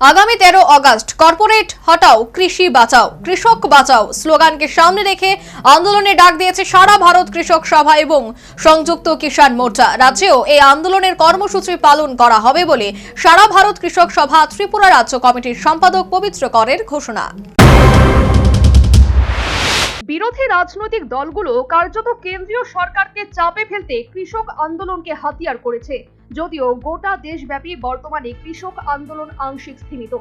আগামী তেরো August corporate হটাও কৃষি বাঁচাও, কৃষক বাঁচাও স্লোগানকে সামনে রেখে আন্দোলনে ডাক দিয়েছে সারা ভারত কৃষক সভা এবং সংযুক্ত কিষাণ মোর্চা। রাজ্যেও এই আন্দোলনের কর্মসূচি পালন করা হবে বলে সারা ভারত কৃষক সভা ত্রিপুরা রাজ্য কমিটির সম্পাদক পবিত্র করের ঘোষণা। বিরোধী রাজনৈতিক দলগুলো কার্যত কেন্দ্রীয় সরকারকে চাপে ফেলতে কৃষক আন্দোলনকে হাতিয়ার করেছে। যদিও গোটা দেশব্যাপী বর্তমানে কৃষক আন্দোলন আংশিক স্থিমিত।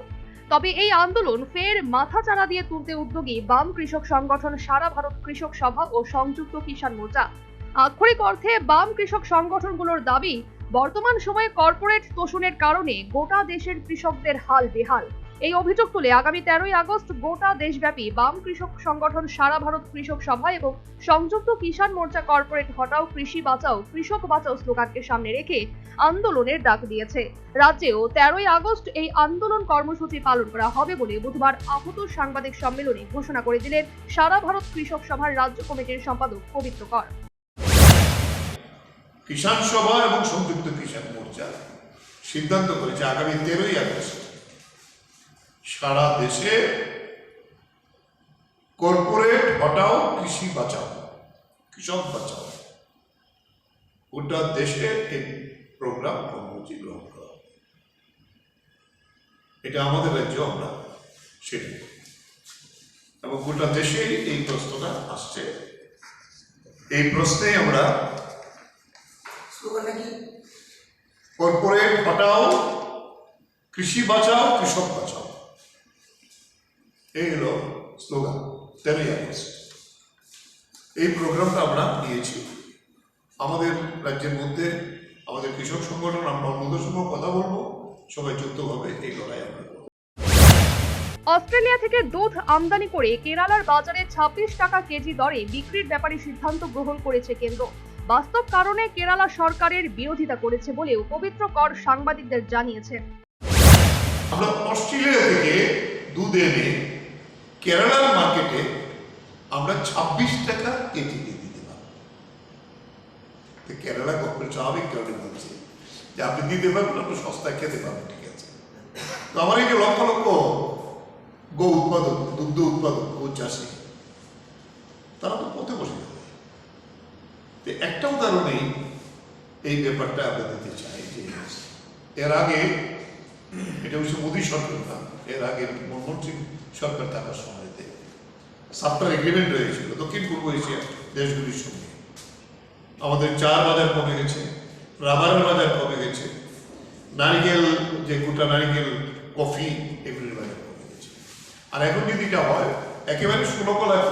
তবে এই আন্দোলন ফের মাথা মাথাচাড়া দিয়ে তুলতে উদ্যোগী বাম কৃষক সংগঠন সারা ভারত কৃষক সভা ও সংযুক্ত কিষাণ মোর্চা। আক্ষরিক অর্থে বাম কৃষক সংগঠনগুলোর দাবি, বর্তমান সময়ে কর্পোরেট তোষণের কারণে গোটা দেশের কৃষকদের হাল বেহাল। এই অভিযোগ তুলে আগামী তেরোই আগস্ট গোটা দেশব্যাপী বাম কৃষক সংগঠন সারা ভারত কৃষক সভা এবং সংযুক্ত কিষাণ মোর্চা কর্পোরেট হটাও কৃষি বাঁচাও, কৃষক বাঁচাও স্লোগানকে সামনে রেখে আন্দোলনের ডাক দিয়েছে। রাজ্যেও তেরোই আগস্ট এই আন্দোলন কর্মসূচি পালন করা হবে বলে বুধবার আহত সাংবাদিক সম্মেলনে ঘোষণা করে দিলেন সারা ভারত কৃষক সভার রাজ্য কমিটির সম্পাদক পবিত্র কর। কিষাণ সভা এবং সংযুক্ত কিষাণ মোর্চা সিদ্ধান্ত করেছে আগামী তেরোই আগস্ট সারা দেশে কর্পোরেট হটাও কৃষি বাঁচাও কৃষক বাঁচাও। গোটা দেশে এই প্রোগ্রাম কর্মসূচি গ্রহণ করা এটা আমাদের রাজ্য আমরা সেটা। এবং গোটা দেশে এই প্রশ্নটা আসছে। এই প্রশ্নে আমরা কর্পোরেট হটাও কৃষি বাঁচাও কৃষক বাঁচাও। এই হলো স্লোগান তেরোই আগস্ট। এই প্রোগ্রামটা আমরা নিয়েছি। আমাদের রাজ্যের মধ্যে আমাদের কৃষক সংগঠন আমরা অন্যদের সঙ্গে কথা বলব। সবাই যুক্তভাবে এই লড়াই আমরা অস্ট্রেলিয়া থেকে দুধ আমদানি করে কেরালার বাজারে ছাব্বিশ টাকা কেজি দরে বিক্রির ব্যাপারে সিদ্ধান্ত গ্রহণ করেছে কেন্দ্র। বাস্তব কারণে কেরালা সরকারের বিরোধিতা করেছে বলেও পবিত্র কর সাংবাদিকদের জানিয়েছেন। আমরা অস্ট্রেলিয়া থেকে দুধ এনে কেরালার মার্কেটে আমরা ছাব্বিশ টাকা কেজি দিয়ে দিতে পারব। কেরালা গভর্নমেন্ট স্বাভাবিক কারণে বলছে যে আপনি দিতে পারবেন, আপনি সস্তায় খেতে পারবেন, ঠিক আছে। তো আমার এই যে লক্ষ লক্ষ গো উৎপাদক, দুগ্ধ উৎপাদক, গো চাষি, তারা তো পথে বসে যাবে তো একটা উদাহরণেই এই ব্যাপারটা আমরা দিতে চাই যে এর আগে এটা হচ্ছে মোদী সরকার না। এর আগে মনমোহন সিং সরকার থাকার সময়তে সাপ্তাহ এগ্রিমেন্ট হয়েছিল দক্ষিণ পূর্ব এশিয়া দেশগুলির সঙ্গে। আমাদের চার বাজার কমে গেছে রাবারের বাজার কমে গেছে, নারিকেল, যে গোটা নারিকেল, কফি, এগুলির বাজার কমে গেছে। আর এখন যদি এটা হয়, একেবারে সুলকলায়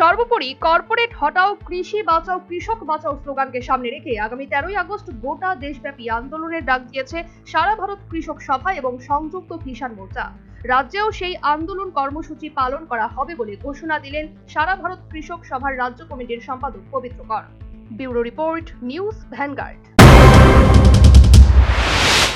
সর্বোপরি কর্পোরেট হটাও কৃষি বাঁচাও, কৃষক বাঁচাও স্লোগানকে সামনে রেখে আগামী তেরোই আগস্ট গোটা দেশব্যাপী আন্দোলনের ডাক দিয়েছে সারা ভারত কৃষক সভা এবং সংযুক্ত কিষাণ মোর্চা। রাজ্যেও সেই আন্দোলন কর্মসূচি পালন করা হবে বলে ঘোষণা দিলেন সারা ভারত কৃষক সভার রাজ্য কমিটির সম্পাদক Pabitra Kar. Bureau report, news Vanguard.